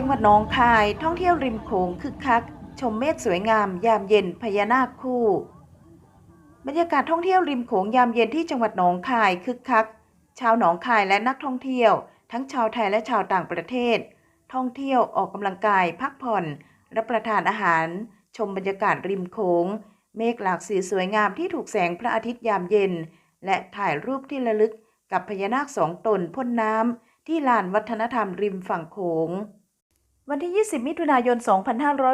จังหวัดหนองคายท่องเที่ยวริมโขงคึกคัก ชมเมฆสวยงาม ยามเย็นพญานาคคู่ บรรยากาศท่องเที่ยวริมโขงยามเย็นที่จังหวัดหนองคายคึกคัก ชาวหนองคายและนักท่องเที่ยว ทั้งชาวไทยและชาวต่างประเทศ ท่องเที่ยวออกกำลังกายพักผ่อนรับประทานอาหาร ชมบรรยากาศริมโขงเมฆหลากสีสวยงามที่ถูกแสงพระอาทิตย์ยามเย็น และถ่ายรูปที่ระลึกกับพญานาคสองตนพ่นน้ำที่ลานวัฒนธรรมริมฝั่งโขง วันที่ 20 มิถุนายน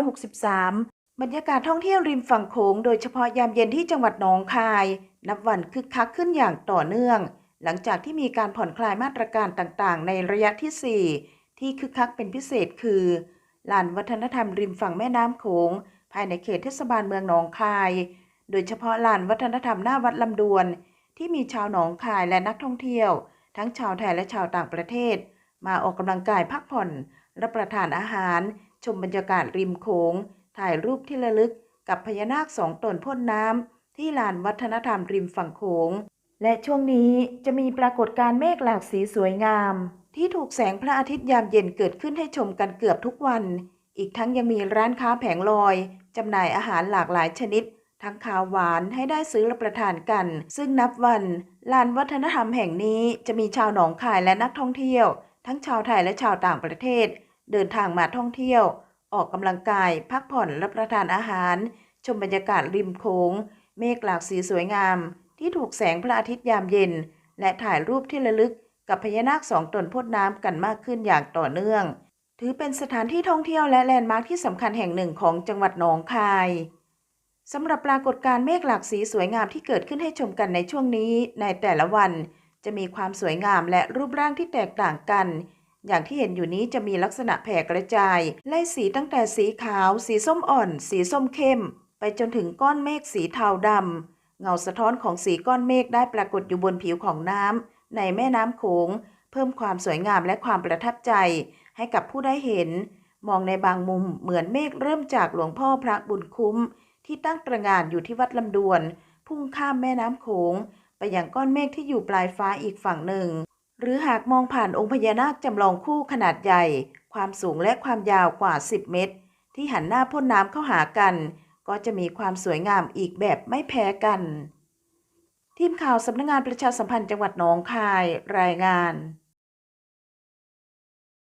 2563 บรรยากาศท่องเที่ยวริมฝั่งโขงโดยเฉพาะยามเย็นที่จังหวัดหนองคาย นับวันคึกคักขึ้นอย่างต่อเนื่อง หลังจากที่มีการผ่อนคลายมาตรการต่างๆ ในระยะที่ 4 ที่คึกคักเป็นพิเศษคือ ลานวัฒนธรรมริมฝั่งแม่น้ำโขง ภายในเขตเทศบาลเมืองหนองคาย โดยเฉพาะลานวัฒนธรรมหน้าวัดลำดวน ที่มีชาวหนองคายและนักท่องเที่ยว ทั้งชาวไทยและชาวต่างประเทศ มาออกกำลังกายพักผ่อน รับประทานอาหาร ชมบรรยากาศริมโขง ถ่ายรูปที่ระลึกกับพญานาคสองตนพ่นน้ำที่ลานวัฒนธรรมริมฝั่งโขง และช่วงนี้จะมีปรากฏการเมฆหลากสีสวยงาม ที่ถูกแสงพระอาทิตย์ยามเย็นเกิดขึ้นให้ชมกันเกือบทุกวัน อีกทั้งยังมีร้านค้าแผงลอยจำหน่ายอาหารหลากหลายชนิด ทั้งขาวหวานให้ได้ซื้อรับประทานกัน ซึ่งนับวันลานวัฒนธรรมแห่งนี้จะมีชาวหนองคายและนักท่องเที่ยว ทั้งชาวไทยและชาวต่างประเทศ เดินทางมาท่องเที่ยว ออกกำลังกาย พักผ่อนรับประทานอาหาร ชมบรรยากาศริมโขงเมฆหลากสีสวยงาม ที่ถูกแสงพระอาทิตย์ยามเย็น และถ่ายรูปที่ระลึกกับพญานาคสองตนพ่นน้ำกันมากขึ้นอย่างต่อเนื่อง ถือเป็นสถานที่ท่องเที่ยวและแลนด์มาร์คที่สำคัญแห่งหนึ่งของจังหวัดหนองคายสำหรับปรากฏการณ์เมฆหลากสีสวยงามที่เกิดขึ้นให้ชมกันในช่วงนี้ในแต่ละวัน จะมีความสวยงามและรูปร่างที่แตกต่างกัน อย่างที่เห็นอยู่นี้จะมีลักษณะแผ่กระจาย ไล่สีตั้งแต่สีขาว สีส้มอ่อน สีส้มเข้ม ไปจนถึงก้อนเมฆสีเทาดำเงาสะท้อนของสีก้อนเมฆได้ปรากฏอยู่บนผิวของน้ำในแม่น้ำโขง เพิ่มความสวยงามและความประทับใจ ให้กับผู้ได้เห็น มองในบางมุมเหมือนเมฆเริ่มจากหลวงพ่อพระบุญคุ้ม ที่ตั้งตระงานอยู่ที่วัดลำดวน พุ่งข้ามแม่น้ำโขง ยังก้อนเมฆที่อยู่ปลายฟ้าอีกฝั่งหนึ่ง หรือหากมองผ่านองค์พญานาคจำลองคู่ขนาดใหญ่ ความสูงและความยาวกว่า 10 เมตร ที่หันหน้าพ่นน้ำเข้าหากัน ก็จะมีความสวยงามอีกแบบไม่แพ้กัน ทีมข่าวสำนักงงานประชาสัมพันธ์จังหวัดหนองคายรายงาน